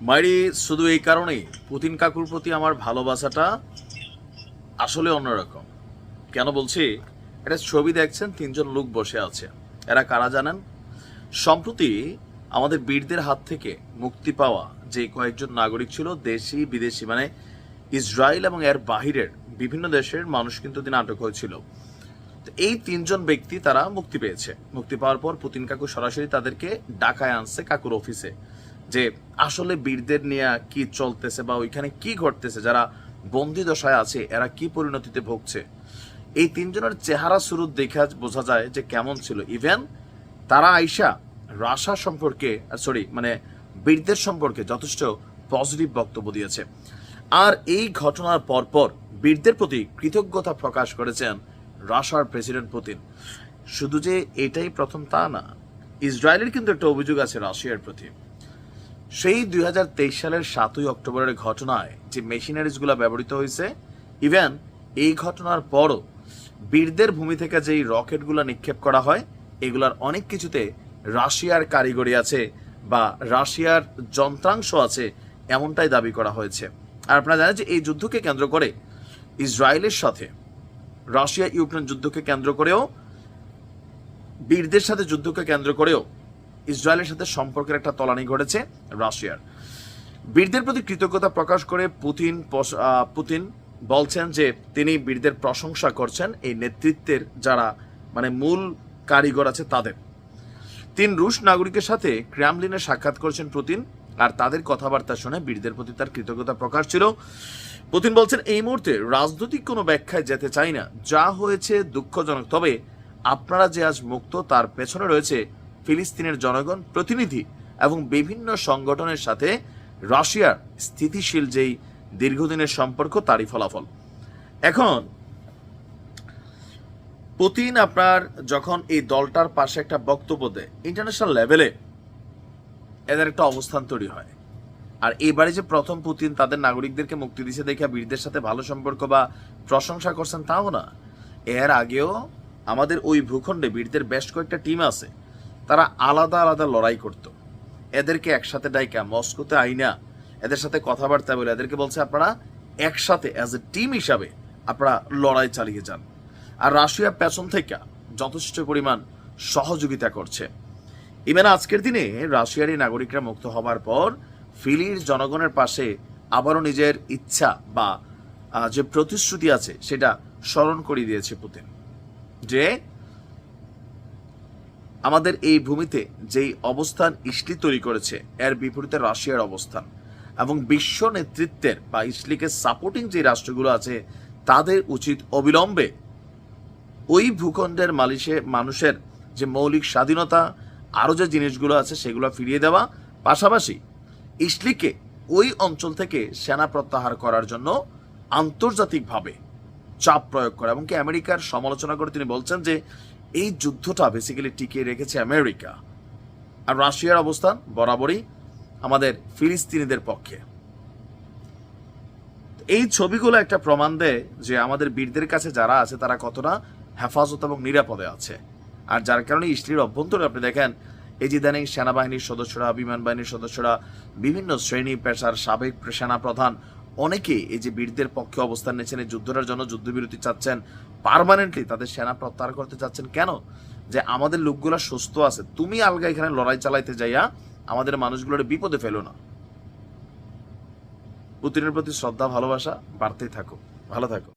মাইরি, শুধু এই কারণেই? পুতিন কাকুর প্রতি আমার ভালোবাসাটা আসলে অন্যরকম। কেন বলছি? এটা ছবি দেখছেন, তিনজন লোক বসে আছে। এরা কারা জানেন? সম্প্রতি আমাদের বীরদের হাত থেকে মুক্তি পাওয়া যে কয়েকজন নাগরিক ছিল, দেশি, বিদেশি মানে ইসরায়েল এবং এর বাহিরের বিভিন্ন দেশের মানুষ কিন্তু দিন আটক হয়েছিল। এই তিনজন ব্যক্তি তারা মুক্তি পেয়েছে। মুক্তি পাওয়ার পর পুতিন কাকু সরাসরি তাদেরকে ডাকায় আনছে কাকুর অফিসে। যে আসলে বীরদের নিয়ে কি চলতেছে বা ওইখানে কি ঘটতেছে, যারা বন্দি দশায় আছে, এরা কি পরিণতিতে ভুগছে? এই তিনজনের চেহারা শুরু দেখা বোঝা যায় যে কেমন ছিল। ইভেন তারা আইসা রাশা সম্পর্কে সরি মানে বীরদের সম্পর্কে যথেষ্ট পজিটিভ বক্তব্য দিয়েছে। আর এই ঘটনার পরপর বীরদের প্রতি কৃতজ্ঞতা প্রকাশ করেছেন রাশার প্রেসিডেন্ট পুতিন। শুধু যে এটাই প্রথম তা না, ইসরায়েলের কিন্তু একটা অভিযোগ আছে রাশিয়ার প্রতি। সেই দুই হাজার তেইশ সালের সাতই অক্টোবরের ঘটনায় যে মেশিনারিজগুলো ব্যবহৃত হয়েছে, ইভেন এই ঘটনার পরও বীরদের ভূমি থেকে যেই রকেটগুলো নিক্ষেপ করা হয়, এগুলার অনেক কিছুতে রাশিয়ার কারিগরি আছে বা রাশিয়ার যন্ত্রাংশ আছে এমনটাই দাবি করা হয়েছে। আর আপনারা জানেন যে এই যুদ্ধকে কেন্দ্র করে ইসরায়েলের সাথে রাশিয়া ইউক্রেন যুদ্ধকে কেন্দ্র করেও, বীরদের সাথে যুদ্ধকে কেন্দ্র করেও ইসরায়েলের সাথে সম্পর্কের একটা তলানি ঘটেছে রাশিয়ার। বীরদের প্রতি কৃতজ্ঞতা প্রকাশ করে পুতিন পুতিন বলছেন যে তিনি বীরদের প্রশংসা করছেন এই নেতৃত্বের যারা মানে মূল কারিগর আছে তাদের। তিন রুশ নাগরিকের সাথে ক্র্যামলিনে সাক্ষাৎ করেছেন পুতিন আর তাদের কথাবার্তা শুনে বীরদের প্রতি তার কৃতজ্ঞতা প্রকাশ ছিল। পুতিন বলছেন, এই মুহূর্তে রাজনৈতিক কোনো ব্যাখ্যায় যেতে চাই না। যা হয়েছে দুঃখজনক। তবে আপনারা যে আজ মুক্ত, তার পেছনে রয়েছে ফিলিস্তিনের জনগণ, প্রতিনিধি এবং বিভিন্ন সংগঠনের সাথে রাশিয়ার স্থিতিশীল যেই দীর্ঘদিনের সম্পর্ক, তারই ফলাফল। এখন, পুতিন আপনার যখন এই দলটার পাশে একটা বক্তব্য দেয় ইন্টারন্যাশনাল লেভেলে এদের একটা অবস্থান তৈরি হয়। আর এবারে যে প্রথম পুতিন তাদের নাগরিকদেরকে মুক্তি দিছে দেখে বীরদের সাথে ভালো সম্পর্ক বা প্রশংসা করছেন, তাও না। এর আগেও আমাদের ওই ভূখণ্ডে বীরদের বেশ কয়েকটা টিম আছে। তারা আলাদা আলাদা লড়াই করত। এদেরকে একসাথে ডাইকা মস্কোতে আইনা, এদের সাথে কথাবার্তা বলে, এদেরকে বলছে আপনারা একসাথে অ্যাজ এ টিম হিসাবে আপনারা লড়াই চালিয়ে যান। আর রাশিয়া পেছন থেকে যথেষ্ট পরিমাণ সহযোগিতা করছে। ইভেন আজকের দিনে রাশিয়ারই নাগরিকরা মুক্ত হবার পর ফিলির জনগণের পাশে আবারও নিজের ইচ্ছা বা যে প্রতিশ্রুতি আছে সেটা স্মরণ করিয়ে দিয়েছে পুতিন। যে আমাদের এই ভূমিতে যেই অবস্থান ইসলি তৈরি করেছে, এর বিপরীতে রাশিয়ার অবস্থান। এবং বিশ্ব নেতৃত্বের বা ইসলিকে সাপোর্টিং যে রাষ্ট্রগুলো আছে, তাদের উচিত অবিলম্বে ওই ভূখণ্ডের মালিশে মানুষের যে মৌলিক স্বাধীনতা, আরও যে জিনিসগুলো আছে সেগুলো ফিরিয়ে দেওয়া। পাশাপাশি ইসলিকে ওই অঞ্চল থেকে সেনা প্রত্যাহার করার জন্য আন্তর্জাতিকভাবে চাপ প্রয়োগ করা। এবং কি আমেরিকার সমালোচনা করে তিনি বলছেন যে এই যুদ্ধটা বেসিক্যালি টিকিয়ে রেখেছে আমেরিকা। আর রাশিয়ার অবস্থান বরাবরই আমাদের ফিলিস্তিনিদের পক্ষে। এই ছবিগুলো একটা প্রমাণ দেয় যে আমাদের বীরদের কাছে যারা আছে, তারা কতটা হেফাজত এবং নিরাপদে আছে। আর যার কারণে ইসলির অভ্যন্তরে আপনি দেখেন, এই যে সেনাবাহিনীর সদস্যরা, বিমান বাহিনীর সদস্যরা, বিভিন্ন শ্রেণি পেশার সাবেক সেনা প্রধান অনেকেই এই যে বীরদের পক্ষে অবস্থান নিয়েছেন, এই যুদ্ধটার জন্য যুদ্ধবিরতি চাচ্ছেন পারমানেন্টলি তাদের সেনা প্রত্যাহার করতে চাচ্ছেন কেন? যে আমাদের লোকগুলা সুস্থ আছে, তুমি আলগা এখানে লড়াই চালাইতে যাইয়া আমাদের মানুষগুলোর বিপদে ফেলো না। পুতিনের প্রতি শ্রদ্ধা, ভালোবাসা, বাড়তেই থাকো। ভালো থাকো।